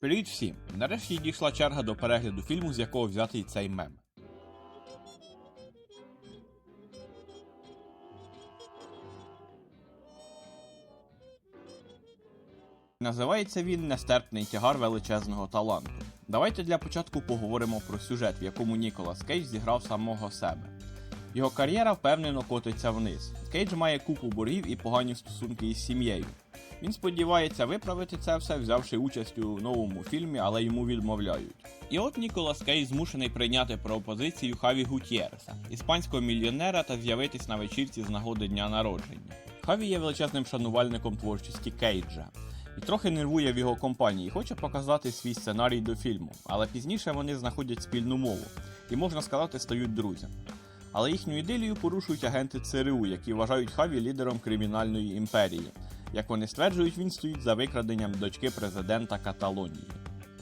Привіт всім! Нарешті дійшла черга до перегляду фільму, з якого взятий цей мем. Називається він Нестерпний тягар величезного таланту. Давайте для початку поговоримо про сюжет, в якому Ніколас Кейдж зіграв самого себе. Його кар'єра впевнено котиться вниз. Кейдж має купу боргів і погані стосунки із сім'єю. Він сподівається виправити це все, взявши участь у новому фільмі, але йому відмовляють. І от Ніколас Кейдж змушений прийняти пропозицію Хаві Гутєреса, іспанського мільйонера, та з'явитись на вечірці з нагоди дня народження. Хаві є величезним шанувальником творчості Кейджа. І трохи нервує в його компанії, хоче показати свій сценарій до фільму, але пізніше вони знаходять спільну мову і, можна сказати, стають друзями. Але їхню ідилію порушують агенти ЦРУ, які вважають Хаві лідером кримінальної імперії. Як вони стверджують, він стоїть за викраденням дочки президента Каталонії.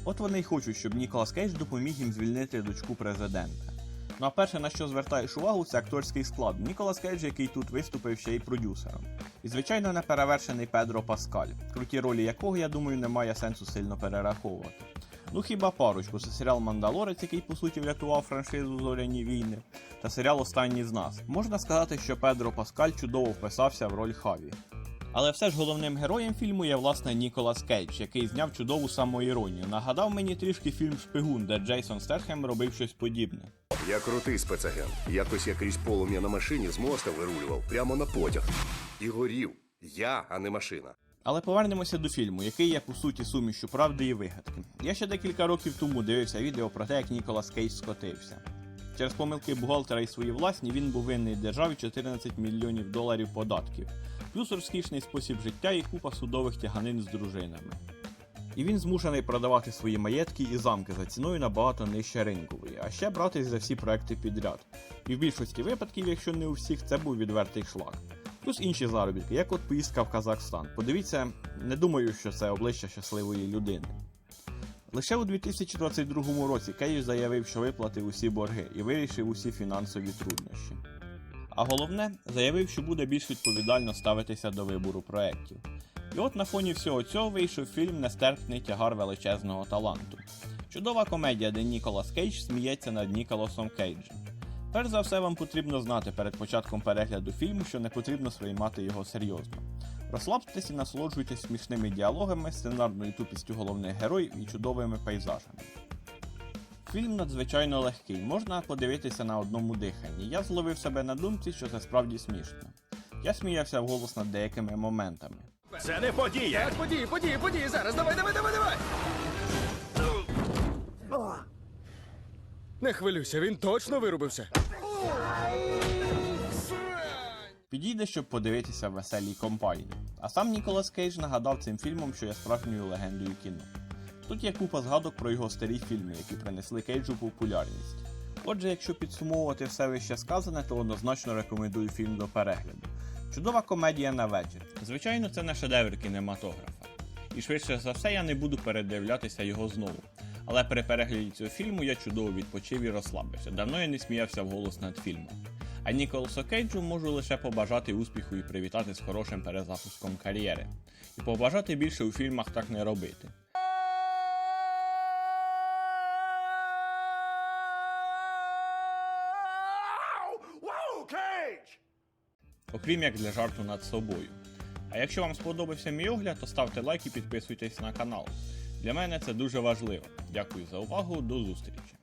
От вони й хочуть, щоб Ніколас Кейдж допоміг їм звільнити дочку президента. Ну а перше, на що звертаєш увагу, це акторський склад. Ніколас Кейдж, який тут виступив ще й продюсером. І, звичайно, неперевершений Педро Паскаль, круті ролі якого, я думаю, немає сенсу сильно перераховувати. Ну хіба парочку, це серіал Мандалорець, який по суті врятував франшизу Зоряні війни, та серіал Останній з нас. Можна сказати, що Педро Паскаль чудово вписався в роль Хаві. Але все ж головним героєм фільму є власне Ніколас Кейдж, який зняв чудову самоіронію. Нагадав мені трішки фільм Шпигун, де Джейсон Стерхем робив щось подібне. Я крутий спецагент. Якось я крізь полум'я на машині з моста вирулював прямо на потяг. І горів. Я, а не машина. Але повернемося до фільму, який є по суті сумішю правди і вигадки. Я ще декілька років тому дивився відео про те, як Ніколас Кейдж скотився. Через помилки бухгалтера і свої власні він був винний державі 14 мільйонів доларів податків, плюс розкішний спосіб життя і купа судових тяганин з дружинами. І він змушений продавати свої маєтки і замки за ціною набагато нижче ринкової, а ще братись за всі проекти підряд. І в більшості випадків, якщо не у всіх, це був відвертий шлак. Плюс інші заробітки, як от поїздка в Казахстан. Подивіться, не думаю, що це обличчя щасливої людини. Лише у 2022 році Кейдж заявив, що виплатив усі борги і вирішив усі фінансові труднощі. А головне, заявив, що буде більш відповідально ставитися до вибору проєктів. І от на фоні всього цього вийшов фільм Нестерпний тягар величезного таланту. Чудова комедія, де Ніколас Кейдж сміється над Ніколасом Кейджем. Перш за все, вам потрібно знати перед початком перегляду фільму, що не потрібно сприймати його серйозно. Розслабтесь і насолоджуйтесь смішними діалогами, сценарною тупістю головних героїв і чудовими пейзажами. Фільм надзвичайно легкий, можна подивитися на одному диханні. Я зловив себе на думці, що це справді смішно. Я сміявся вголос над деякими моментами. Це не подія. Так, події, події, події, зараз, давай, давай, давай, давай! Не хвилюйся, він точно вирубився. Підійде, щоб подивитися веселій компанії. А сам Ніколас Кейдж нагадав цим фільмом, що є справжньою легендою кіно. Тут є купа згадок про його старі фільми, які принесли Кейджу популярність. Отже, якщо підсумовувати все вище сказане, то однозначно рекомендую фільм до перегляду. Чудова комедія на вечір. Звичайно, це не шедевр кінематографа. І швидше за все я не буду передивлятися його знову. Але при перегляді цього фільму я чудово відпочив і розслабився. Давно я не сміявся вголос над фільмом. А Ніколасу Кейджу можу лише побажати успіху і привітати з хорошим перезапуском кар'єри. І побажати більше у фільмах так не робити. Окрім як для жарту над собою. А якщо вам сподобався мій огляд, то ставте лайк і підписуйтесь на канал. Для мене це дуже важливо. Дякую за увагу, до зустрічі!